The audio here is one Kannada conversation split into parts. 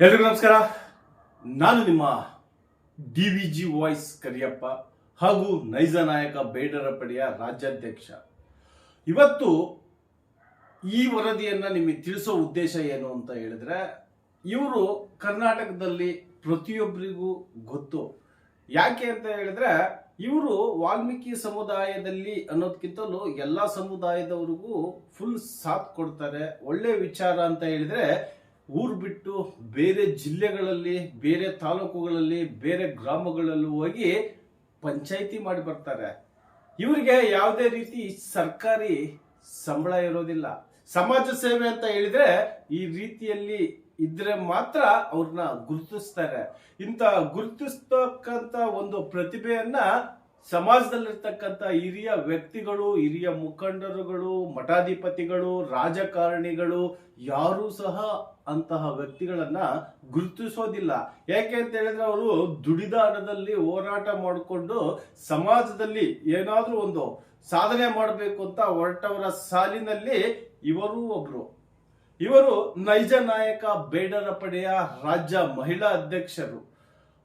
ಎಲ್ರಿಗೂ ನಮಸ್ಕಾರ. ನಾನು ನಿಮ್ಮ D V G voice Kariyappa ಹಾಗೂ ನೈಜ ನಾಯಕ ಬೇಡರ ಪಡೆಯ ರಾಜ್ಯಾಧ್ಯಕ್ಷ. ಇವತ್ತು ಈ ವರದಿಯನ್ನು ನಿಮಗೆ ತಿಳಿಸೋ ಉದ್ದೇಶ ಏನು ಅಂತ ಹೇಳಿದ್ರೆ, ಇವರು ಕರ್ನಾಟಕದಲ್ಲಿ ಪ್ರತಿಯೊಬ್ಬರಿಗೂ ಗೊತ್ತು. ಯಾಕೆ ಅಂತ ಹೇಳಿದ್ರೆ, ಇವರು ವಾಲ್ಮೀಕಿ ಸಮುದಾಯದಲ್ಲಿ ಅನ್ನೋದಕ್ಕಿಂತಲೂ ಎಲ್ಲ ಸಮುದಾಯದವರಿಗೂ ಫುಲ್ ಸಾಥ್ ಕೊಡ್ತಾರೆ. ಒಳ್ಳೆ ವಿಚಾರ ಅಂತ ಹೇಳಿದ್ರೆ ಊರು ಬಿಟ್ಟು ಬೇರೆ ಜಿಲ್ಲೆಗಳಲ್ಲಿ, ಬೇರೆ ತಾಲೂಕುಗಳಲ್ಲಿ, ಬೇರೆ ಗ್ರಾಮಗಳಲ್ಲೂ ಹೋಗಿ ಪಂಚಾಯಿತಿ ಮಾಡಿ ಬರ್ತಾರೆ. ಇವರಿಗೆ ಯಾವುದೇ ರೀತಿ ಸರ್ಕಾರಿ ಸಂಬಳ ಇರೋದಿಲ್ಲ. ಸಮಾಜ ಸೇವೆ ಅಂತ ಹೇಳಿದ್ರೆ ಈ ರೀತಿಯಲ್ಲಿ ಇದ್ರೆ ಮಾತ್ರ ಅವ್ರನ್ನ ಗುರುತಿಸ್ತಾರೆ. ಇಂಥ ಗುರುತಿಸ್ತಕ್ಕಂತ ಒಂದು ಪ್ರತಿಭೆಯನ್ನ ಸಮಾಜದಲ್ಲಿರ್ತಕ್ಕಂಥ ಹಿರಿಯ ವ್ಯಕ್ತಿಗಳು, ಹಿರಿಯ ಮುಖಂಡರುಗಳು, ಮಠಾಧಿಪತಿಗಳು, ರಾಜಕಾರಣಿಗಳು ಯಾರೂ ಸಹ ಅಂತಹ ವ್ಯಕ್ತಿಗಳನ್ನ ಗುರುತಿಸೋದಿಲ್ಲ. ಯಾಕೆ ಅಂತ ಹೇಳಿದ್ರೆ ಅವರು ದುಡಿದ ಹಣದಲ್ಲಿ ಹೋರಾಟ ಮಾಡಿಕೊಂಡು ಸಮಾಜದಲ್ಲಿ ಏನಾದ್ರೂ ಒಂದು ಸಾಧನೆ ಮಾಡಬೇಕು ಅಂತ ಹೊರಟವರ ಸಾಲಿನಲ್ಲಿ ಇವರು ಒಬ್ರು. ಇವರು ನೈಜ ನಾಯಕ, ಬೇಡರ ಪಡೆಯ ರಾಜ್ಯ ಮಹಿಳಾ ಅಧ್ಯಕ್ಷರು.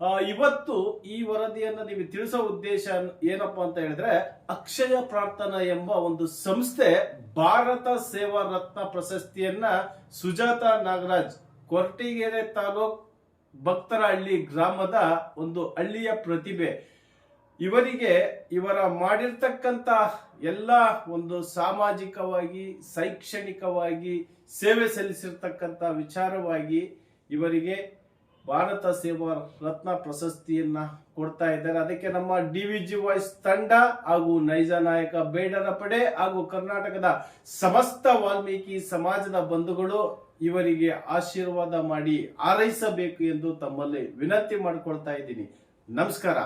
ಇವತ್ತು ಈ ವರದಿಯನ್ನು ನೀವು ತಿಳಿಸೋ ಉದ್ದೇಶ ಏನಪ್ಪ ಅಂತ ಹೇಳಿದ್ರೆ ಅಕ್ಷಯ ಪ್ರಾರ್ಥನಾ ಎಂಬ ಒಂದು ಸಂಸ್ಥೆ ಭಾರತ ಸೇವಾ ರತ್ನ ಪ್ರಶಸ್ತಿಯನ್ನ ಸುಜಾತ ನಾಗರಾಜ್ ಕೊರಟಿಗೆರೆ ತಾಲೂಕ್ ಭಕ್ತರಹಳ್ಳಿ ಗ್ರಾಮದ ಒಂದು ಹಳ್ಳಿಯ ಪ್ರತಿಭೆ. ಇವರಿಗೆ ಇವರ ಮಾಡಿರ್ತಕ್ಕಂಥ ಎಲ್ಲ ಒಂದು ಸಾಮಾಜಿಕವಾಗಿ, ಶೈಕ್ಷಣಿಕವಾಗಿ, ಸೇವೆ ಸಲ್ಲಿಸಿರ್ತಕ್ಕಂಥ ವಿಚಾರವಾಗಿ ಇವರಿಗೆ ಭಾರತ ಸೇವಾ ರತ್ನ ಪ್ರಶಸ್ತಿಯನ್ನ ಕೊಡ್ತಾ ಇದ್ದಾರೆ. ಅದಕ್ಕೆ ನಮ್ಮ ಡಿ ವಿ ಜಿ ವಾಯ್ಸ್ ತಂಡ ಹಾಗೂ ನೈಜ ನಾಯಕ ಬೇಡರ ಪಡೆ ಹಾಗೂ ಕರ್ನಾಟಕದ ಸಮಸ್ತ ವಾಲ್ಮೀಕಿ ಸಮಾಜದ ಬಂಧುಗಳು ಇವರಿಗೆ ಆಶೀರ್ವಾದ ಮಾಡಿ ಹಾರೈಸಬೇಕು ಎಂದು ತಮ್ಮಲ್ಲಿ ವಿನಂತಿ ಮಾಡಿಕೊಳ್ತಾ ಇದ್ದೀನಿ. ನಮಸ್ಕಾರ.